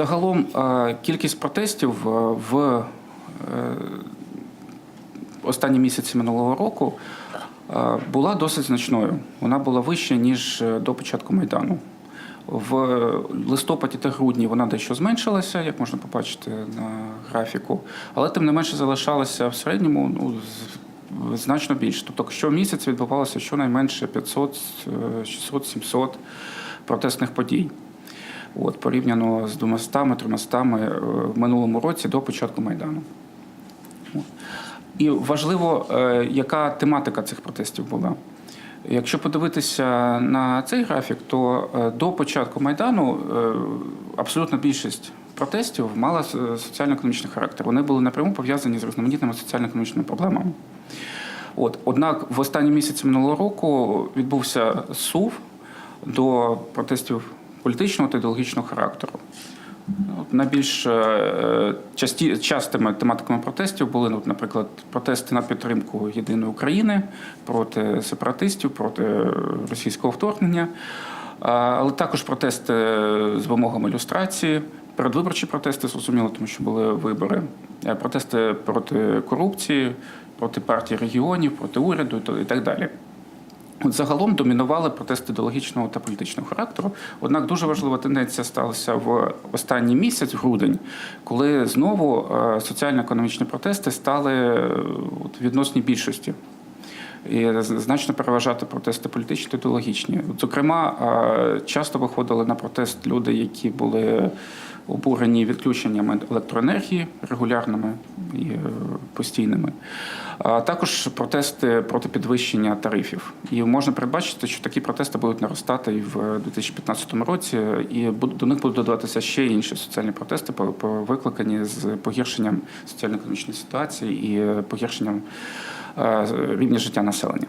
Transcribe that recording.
Загалом е, кількість протестів е, в е, останні місяці минулого року була досить значною. Вона була вища, ніж до початку Майдану. В листопаді та грудні вона дещо зменшилася, як можна побачити на графіку, але тим не менше залишалася в середньому ну, значно більше. Тобто щомісяця відбувалося щонайменше 500, е, 600, 700 протестних подій. От, порівняно з 200-300 е, в минулому році до початку Майдану. І важливо, е, яка тематика цих протестів була. Якщо подивитися на цей графік, то е, до початку Майдану абсолютна більшість протестів мала соціально-економічний характер. Вони були напряму пов'язані з різноманітними соціально-економічними проблемами. От, однак в останні місяці минулого року відбувся сув до протестів політичного та ідеологічного характеру. Найбільш е, часті, частими тематиками протестів були, ну, наприклад, протести на підтримку єдиної України проти сепаратистів, проти російського вторгнення, але також протести з вимогами люстрації, передвиборчі протести, зрозуміло, тому що були вибори, Е, протести проти корупції, проти партії регіонів, проти уряду і так далі. Загалом домінували протести ідеологічного та політичного характеру. Однак дуже важлива тенденція сталася в останній місяць, в грудень, коли знову е, соціально-економічні протести стали е, в відносній більшості. І значно переважати протести політичні та ідеологічні. Зокрема, е, часто виходили на протест люди, які були обурені відключеннями електроенергії регулярними і е, постійними. А також протести проти підвищення тарифів. І можна передбачити, що такі протести будуть наростати і в 2015 році, і до них будуть додаватися ще інші соціальні протести, викликані з погіршенням соціально-економічної ситуації і е, погіршенням е, рівня життя населення.